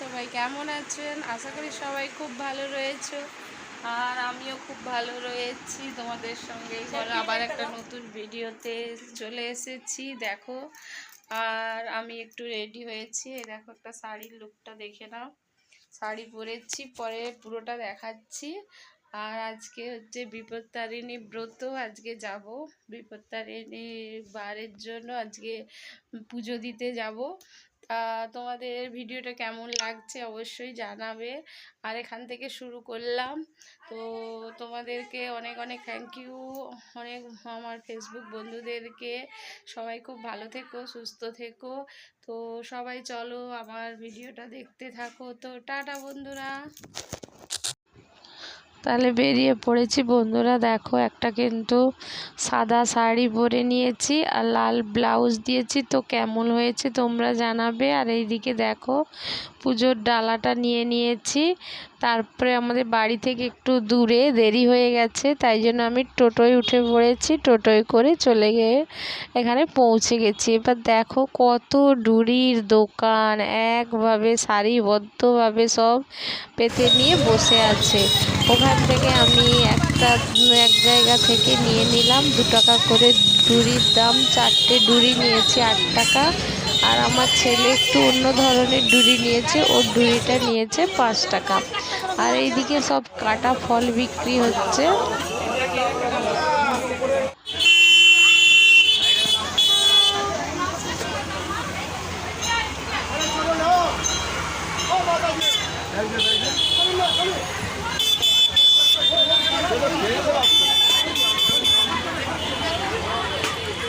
সবাই কেমন আছেন? আশা করি সবাই খুব ভালো রয়েছে। আর আমিও খুব ভালো রয়েছি। তোমাদের সঙ্গে আবার একটা নতুন ভিডিওতে চলে এসেছি, দেখো। আর আমি একটু রেডি হয়েছি। দেখো একটা শাড়ির লুকটা দেখে নাও। শাড়ি পরেছি, পরে পুরোটা দেখাচ্ছি। আর আজকে হচ্ছে বিপত্তারিণী ব্রত, আজকে যাব বিপত্তারিণী বারের জন্য। আজকে পুজো দিতে যাব। তোমাদের ভিডিওটা কেমন লাগছে অবশ্যই জানাবে। আর এখান থেকে শুরু করলাম। তো তোমাদেরকে অনেক অনেক থ্যাংক ইউ অনেক আমার ফেসবুক বন্ধুদেরকে। সবাই খুব ভালো থেকো, সুস্থ থেকো। তো সবাই চলো আমার ভিডিওটা দেখতে থাকো। তো টাটা বন্ধুরা। তাহলে বেরিয়ে পড়েছি। বন্ধুরা দেখো, একটা কিন্তু সাদা শাড়ি পরে নিয়েছি আর লাল ব্লাউজ দিয়েছি। তো কেমন হয়েছে তোমরা জানাবে। আর এইদিকে দেখো, পুজোর ডালাটা নিয়ে নিয়েছি। তারপরে আমাদের বাড়ি থেকে একটু দূরে দেরি হয়ে গেছে, তাই জন্য আমি টোটোয় উঠে পড়েছি। টোটোয় করে চলে গিয়ে এখানে পৌঁছে গেছি। এবার দেখো কত ডুরির দোকান। একভাবে সারিবদ্ধভাবে সব পেতে নিয়ে বসে আছে। ওখান থেকে আমি একটা, এক জায়গা থেকে নিয়ে নিলাম। দু টাকা করে ডুরির দাম, চারটে ডুরি নিয়েছি, আট টাকা। আর আমার ছেলে একটু অন্য ধরনের ডুরি নিয়েছে, ওর ডুরিটা নিয়েছে পাঁচ টাকা। আর এইদিকে সব কাটা ফল বিক্রি হচ্ছে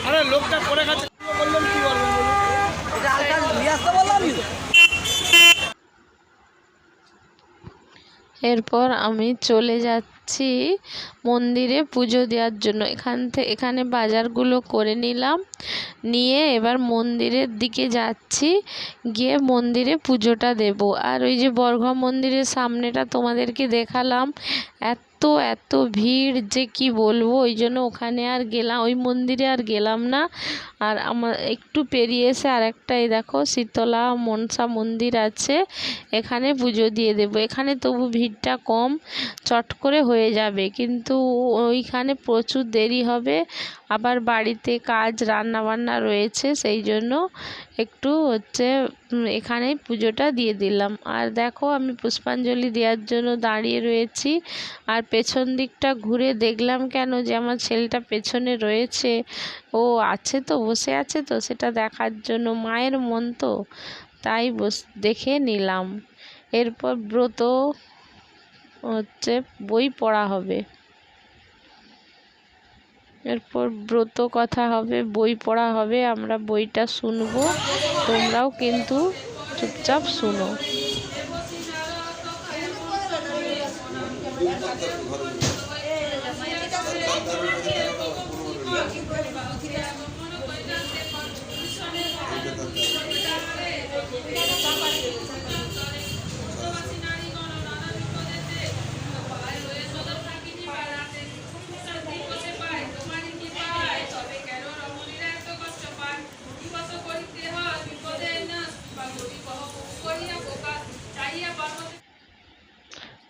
আরে লোকটা করে বললাম এরপর আমি চলে যাচ্ছি মন্দিরে পুজো দেওয়ার জন্য। এখান থেকে এখানে বাজারগুলো করে নিলাম। নিয়ে এবার মন্দিরের দিকে যাচ্ছি। গিয়ে মন্দিরে পুজোটা দেব। আর ওই যে বর্ঘা মন্দিরের সামনেটা তোমাদেরকে দেখালাম। এত এত ভিড় যে কি বলব? ওই জন্য ওখানে আর গেলাম, ওই মন্দিরে আর গেলাম না। আর আমার একটু পেরিয়ে এসে আরেকটা এই দেখো, শীতলা মনসা মন্দির আছে। এখানে পুজো দিয়ে দেব। এখানে তবু ভিড়টা কম, চট করে হয়ে যাবে। কিন্তু ওইখানে প্রচুর দেরি হবে। আবার বাড়িতে কাজ রান্না বান্না রয়েছে, সেই জন্য একটু হচ্ছে এখানেই পুজোটা দিয়ে দিলাম। আর দেখো, আমি পুষ্পাঞ্জলি দেওয়ার জন্য দাঁড়িয়ে রয়েছি। আর পেছন দিকটা ঘুরে দেখলাম কেন যে আমার ছেলেটা পেছনে রয়েছে। ও আছে তো, বসে আছে তো, সেটা দেখার জন্য। মায়ের মন তো, তাই বস, দেখে নিলাম। এরপর ব্রত হচ্ছে, বই পড়া হবে। এরপর ব্রত কথা হবে বই পড়া হবে আমরা বইটা শুনব। তোমরাও কিন্তু চুপচাপ শুনো।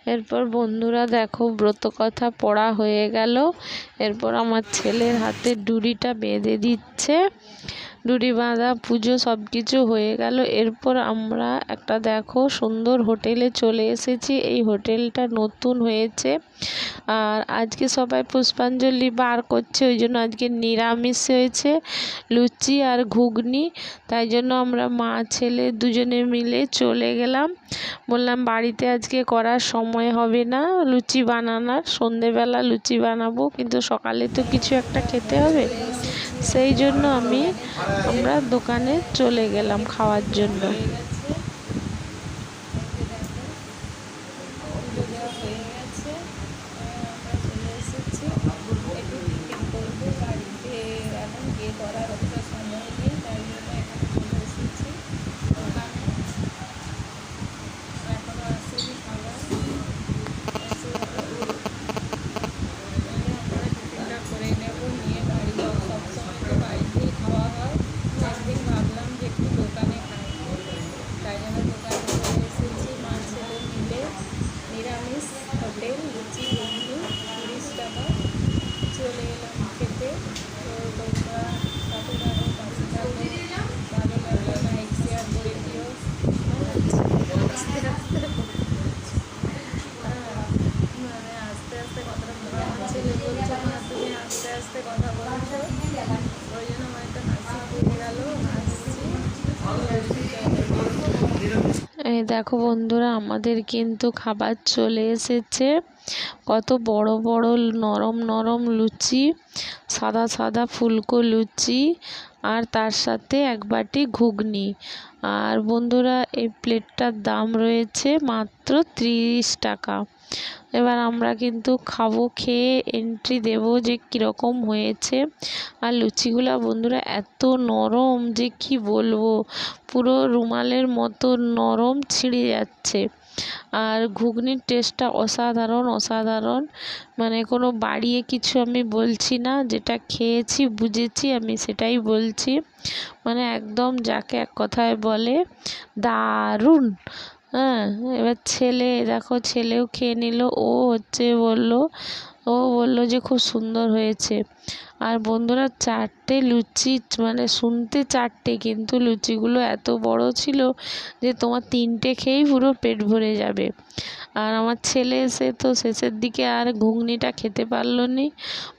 এরপর বন্ধুরা দেখো ব্রত কথা পড়া হয়ে গেল। এরপর আমার ছেলের হাতে ডুরিটা বেঁধে দিচ্ছে। ডুরি বাঁধা, পুজো সব কিছু হয়ে গেল। এরপর আমরা একটা, দেখো, সুন্দর হোটেলে চলে এসেছি। এই হোটেলটা নতুন হয়েছে। আর আজকে সবাই পুষ্পাঞ্জলি বার করছে, ওই জন্য আজকে নিরামিষ হয়েছে, লুচি আর ঘুগনি। তাই জন্য আমরা মা, ছেলে দুজনে মিলে চলে গেলাম। বললাম, বাড়িতে আজকে করার সময় হবে না, লুচি বানানোর। সন্ধেবেলা লুচি বানাবো, কিন্তু সকালে তো কিছু একটা খেতে হবে। সেই জন্য আমি আমরা দোকানে চলে গেলাম খাওয়ার জন্য। এই দেখো বন্ধুরা, আমাদের কিন্তু খাবার চলে এসেছে। কত বড় বড় নরম নরম লুচি, সাদা সাদা ফুলকো লুচি আর তার সাথে এক বাটি ঘুগনি। আর বন্ধুরা, এই প্লেটটার দাম রয়েছে মাত্র ত্রিশ টাকা। এবার আমরা কিন্তু খাব, খেয়ে এন্ট্রি দেব যে কীরকম হয়েছে। আর লুচিগুলা বন্ধুরা এত নরম যে কি বলব, পুরো রুমালের মতো নরম ছিঁড়ে যাচ্ছে। আর ঘুগনির টেস্টটা অসাধারণ অসাধারণ। মানে কোনো বাড়িয়ে কিছু আমি বলছি না, যেটা খেয়েছি, বুঝেছি, আমি সেটাই বলছি। মানে একদম যাকে এক কথায় বলে, দারুণ! হ্যাঁ এবার ছেলে, দেখো ছেলেও খেয়ে নিল, ও হচ্ছে বলল, ও বলল যে খুব সুন্দর হয়েছে। আর বন্ধুরা, চারটে লুচি মানে শুনতে চারটে, কিন্তু লুচিগুলো এত বড় ছিল যে তোমার তিনটে খেয়েই পুরো পেট ভরে যাবে। আর আমার ছেলে এসে তো শেষের দিকে আর ঘুগনিটা খেতে পারল নি।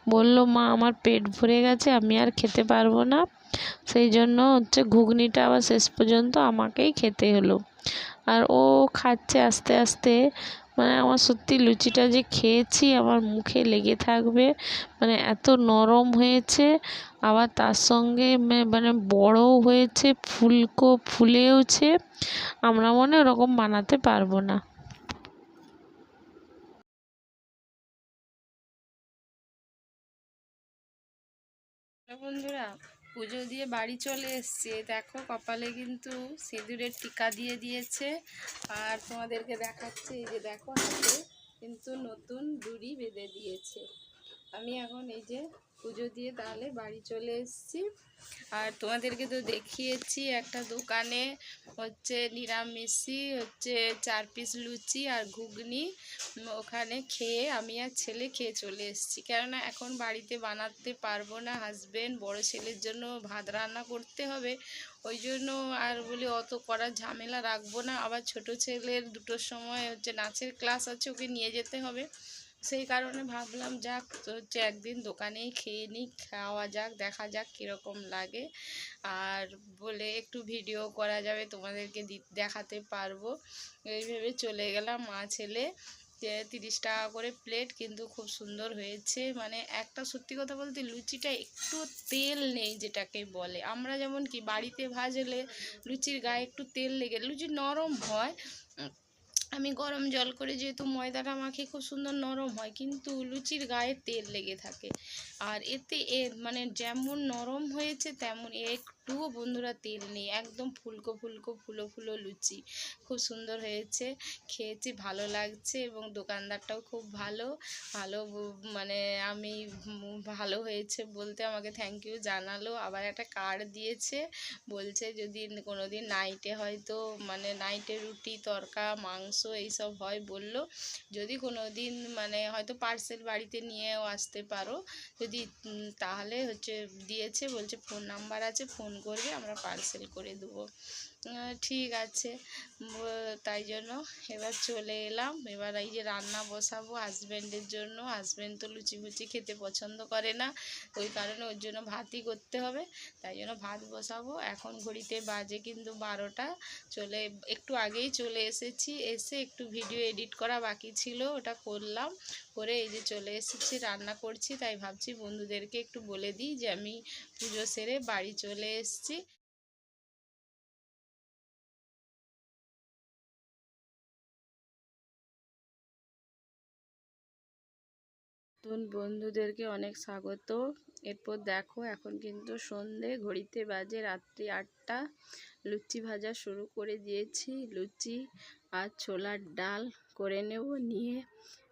বলল, মা, আমার পেট ভরে গেছে, আমি আর খেতে পারব না। সেই জন্য হচ্ছে ঘুগনিটা আবার শেষ পর্যন্ত আমাকেই খেতে হলো। আর ও খাচ্ছে আস্তে আস্তে। মানে আমার সত্যি লুচিটা যে খেয়েছি আমার মুখে লেগে থাকবে। মানে এত নরম হয়েছে। আবার তার সঙ্গে মানে বড়ও হয়েছে, ফুলকো, ফুলেওছে। আমরা মনে ওরকম বানাতে পারব না। পুজো দিয়ে বাড়ি চলে এসছে। দেখো, কপালে কিন্তু সিঁদুরের টিকা দিয়ে দিয়েছে। আর তোমাদেরকে দেখাচ্ছে, এই যে দেখো হাতে কিন্তু নতুন দুরি বেঁধে দিয়েছে। আমি এখন এই যে পুজো দিয়ে তাহলে বাড়ি চলে এসেছি। আর তোমাদেরকে তো দেখিয়েছি একটা দোকানে হচ্ছে নিরামিষি হচ্ছে চার পিস লুচি আর ঘুগনি। ওখানে খেয়ে আমি আর ছেলে খেয়ে চলে এসেছি। কেননা এখন বাড়িতে বানাতে পারব না হাজবেন্ড বড় ছেলের জন্য ভাত রান্না করতে হবে। ওই জন্য আর বলি অত করার ঝামেলা রাখব না। আবার ছোট ছেলের দুটোর সময় হচ্ছে নাচের ক্লাস আছে, ওকে নিয়ে যেতে হবে। সেই কারণে ভাবলাম, যাক হচ্ছে একদিন দোকানেই খেয়ে নিই খাওয়া যাক, দেখা যাক কীরকম লাগে। আর বলে একটু ভিডিও করা যাবে, তোমাদেরকে দেখাতে পারব। এইভাবে চলে গেলাম মা ছেলে তিরিশ টাকা করে প্লেট, কিন্তু খুব সুন্দর হয়েছে। মানে একটা সত্যি কথা বলতে, লুচিটা একটু তেল নেই যেটাকে বলে। আমরা যেমন কি বাড়িতে ভাজলে লুচির গায়ে একটু তেল লেগে, লুচি নরম হয় আমি গরম জল করে যেহেতু ময়দাটা মাখি খুব সুন্দর নরম হয়, কিন্তু লুচির গায়ে তেল লেগে থাকে। আর এতে এ মানে যেমন নরম হয়েছে, তেমন একটুও বন্ধুরা তেল নেই। একদম ফুলকো ফুলকো, ফুলো ফুলো লুচি। খুব সুন্দর হয়েছে। খেয়েছি, ভালো লাগছে এবং দোকানদারটাও খুব ভালো। ভালো মানে আমি ভালো হয়েছে বলতে আমাকে থ্যাংক ইউ জানালো। আবার একটা কার্ড দিয়েছে। বলছে যদি কোনো দিন নাইটে হয়তো মানে নাইটে রুটি, তরকা, মাংস এইসব হয় বলল। যদি কোনো দিন মানে হয়তো পার্সেল বাড়িতে নিয়েও আসতে পারো। যদি তাহলে হচ্ছে দিয়েছে বলছে ফোন নাম্বার আছে ফোন করবে আমরা পার্সেল করে দেবো। ঠিক আছে। তাই জন্য এবার চলে এলাম। এবার এই যে রান্না বসাবো হাজব্যান্ডের জন্য। হাজব্যান্ড তো লুচি ফুচি খেতে পছন্দ করে না। ওই কারণে ওর জন্য ভাতই করতে হবে। তাই জন্য ভাত বসাবো। এখন ঘড়িতে বাজে কিন্তু বারোটা। চলে, একটু আগেই চলে এসেছি। এসে একটু ভিডিও এডিট করা বাকি ছিল, ওটা করলাম। করে এই যে চলে এসেছি, রান্না করছি। তাই ভাবছি বন্ধুদেরকে একটু বলে দিই যে আমি পুজো সেরে বাড়ি চলে এসেছি। নতুন বন্ধুদেরকে অনেক স্বাগত। এরপর দেখো, এখন কিন্তু সন্ধে, ঘড়িতে বাজে রাত্রি আটটা। লুচি ভাজা শুরু করে দিয়েছি। লুচি আর ছোলার ডাল করে নেব, নিয়ে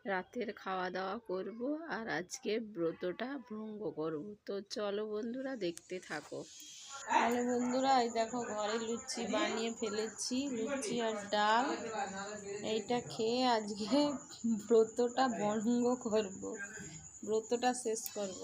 রাতের খাওয়া দাওয়া করব আর আজকে ব্রতটা ভঙ্গ করব। তো চলো বন্ধুরা, দেখতে থাকো। হ্যালো বন্ধুরা, এই দেখো ঘরে লুচি বানিয়ে ফেলেছি, লুচি আর ডাল। এইটা খেয়ে আজকে ব্রতটা ভঙ্গ করব। ব্রতটা শেষ করব।